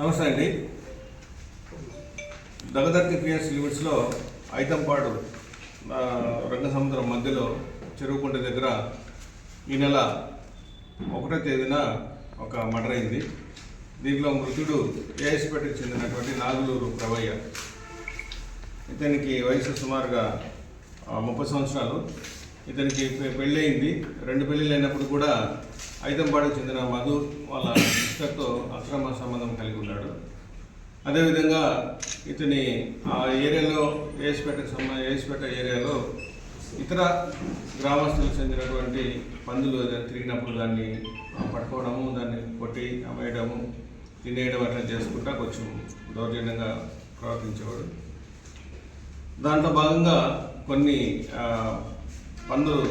నమస్తే అండి. దగదర్తి పిఎస్ లిమిట్స్లో ఐతంపాడు రంగ రంగసముద్రం మధ్యలో చెరువుకుంట దగ్గర ఈ నెల ఒకటో తేదీన ఒక మర్డర్ అయింది. దీంట్లో మృతుడు ఏఎస్పేటకు చెందినటువంటి నాగులూరు ప్రవయ్య. ఇతనికి వయసు సుమారుగా ముప్పై సంవత్సరాలు. ఇతనికి పెళ్ళయింది. రెండు పెళ్ళిళ్ళు అయినప్పుడు కూడా ఐతంపాడుకు చెందిన మధు వాళ్ళ సిస్టర్తో అక్రమ సంబంధం కలిగి ఉన్నాడు. అదేవిధంగా ఇతని ఆ ఏరియాలో ఏఎస్పేటకు సంబంధ ఏసుపేట ఏరియాలో ఇతర గ్రామస్తులకు చెందినటువంటి పందులు తిరిగినప్పుడు దాన్ని పట్టుకోవడము దాన్ని కొట్టి అమ్మేయడము తినేయడం అట్లా చేసుకుంటా కొంచెం దౌర్జన్యంగా ప్రవర్తించేవాడు. దాంట్లో భాగంగా కొన్ని పందులు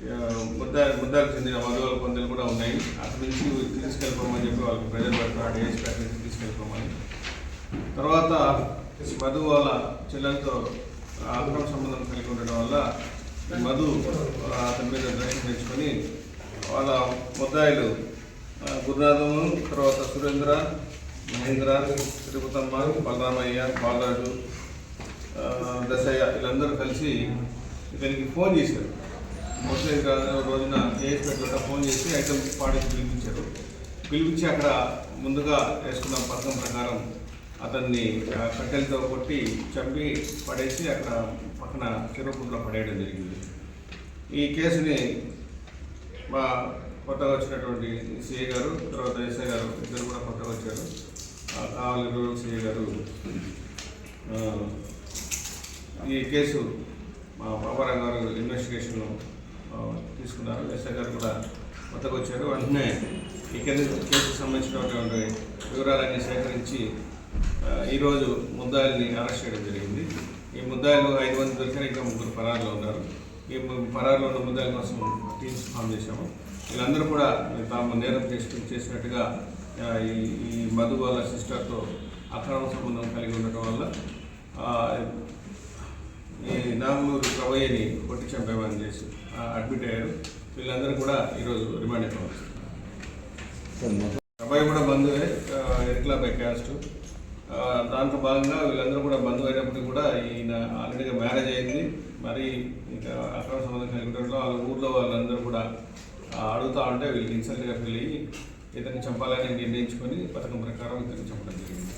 ముద్ద చెందిన మధువాల పందులు కూడా ఉన్నాయి. అక్కడి నుంచి తీసుకెళ్ళిపోమని చెప్పి వాళ్ళకి ప్రజలు ఏజ్ ప్యాక్ నుంచి తీసుకెళ్ళిపోమని. తర్వాత మధు వాళ్ళ చెల్లెలతో ఆగ్రహం సంబంధం కలిగి ఉండడం వల్ల మధు అతని మీద ద్వేషం తెచ్చుకొని వాళ్ళ ముద్దాయిలు గురునాథము తర్వాత సురేంద్ర మహేంద్ర తిరుపతమ్మ బలరామయ్య బాలరాజు దశయ్య వీళ్ళందరూ కలిసి ఇతనికి ఫోన్ చేశారు. రోజున ఏఎస్పేటలో ఫోన్ చేసి ఐటమ్ పాడేసి పిలిపించారు. పిలిపించి అక్కడ ముందుగా వేసుకున్న పథకం ప్రకారం అతన్ని కట్టెలతో కొట్టి చంపి పడేసి అక్కడ పక్కన చిరపుట్లో పడేయడం జరిగింది. ఈ కేసుని మా కొత్తగా వచ్చినటువంటి సిఐ గారు తర్వాత ఎస్ఐ గారు ఇద్దరు కూడా కొత్తగా వచ్చారు. ఆ, కావాలి సిఐ గారు ఈ కేసు మా పాపారావు గారు ఇన్వెస్టిగేషన్ తీసుకున్నారు. ఎస్ఐ గారు కూడా కొత్తగా వచ్చారు వెంటనే ఈ కింద కేసుకు సంబంధించినటువంటి వివరాలన్నీ సేకరించి ఈరోజు ముద్దాయిల్ని అరెస్ట్ చేయడం జరిగింది. ఈ ముద్దాయిలు ఐదు మంది దొరికిన ఇంకా ముగ్గురు పరారులో ఉన్నారు. ఈ పరారులో ఉన్న ముద్దాయిల కోసం టీమ్స్ ఫామ్ చేశాము. వీళ్ళందరూ కూడా తాము నేరం చేసి చేసినట్టుగా ఈ ఈ మధు వాళ్ళ సిస్టర్తో అక్రమ సంబంధం కలిగి ఉండటం వల్ల ఈ నాగులూరు కవయ్యని కొట్టి చంపేమని చేసి అడ్మిట్ అయ్యారు. వీళ్ళందరూ కూడా ఈరోజు రిమాండ్ అయిపోవచ్చు అబ్బాయి కూడా బంధువే ఆ, ఎరిక్లా బై క్యాస్ట్ దాంట్లో భాగంగా వీళ్ళందరూ కూడా బంధువు అయినప్పటికీ కూడా ఈయన ఆల్రెడీగా మ్యారేజ్ అయింది. మరి ఇంకా అక్రమ సంబంధం కలిగి ఉండడంలో వాళ్ళ ఊర్లో వాళ్ళందరూ కూడా ఆ, అడుగుతా ఉంటే వీళ్ళకి ఇన్సల్ట్గా ఫీల్ అయ్యి ఇతన్ని చంపాలని నిర్ణయించుకొని పథకం ప్రకారం ఇతన్ని చంపడం జరిగింది.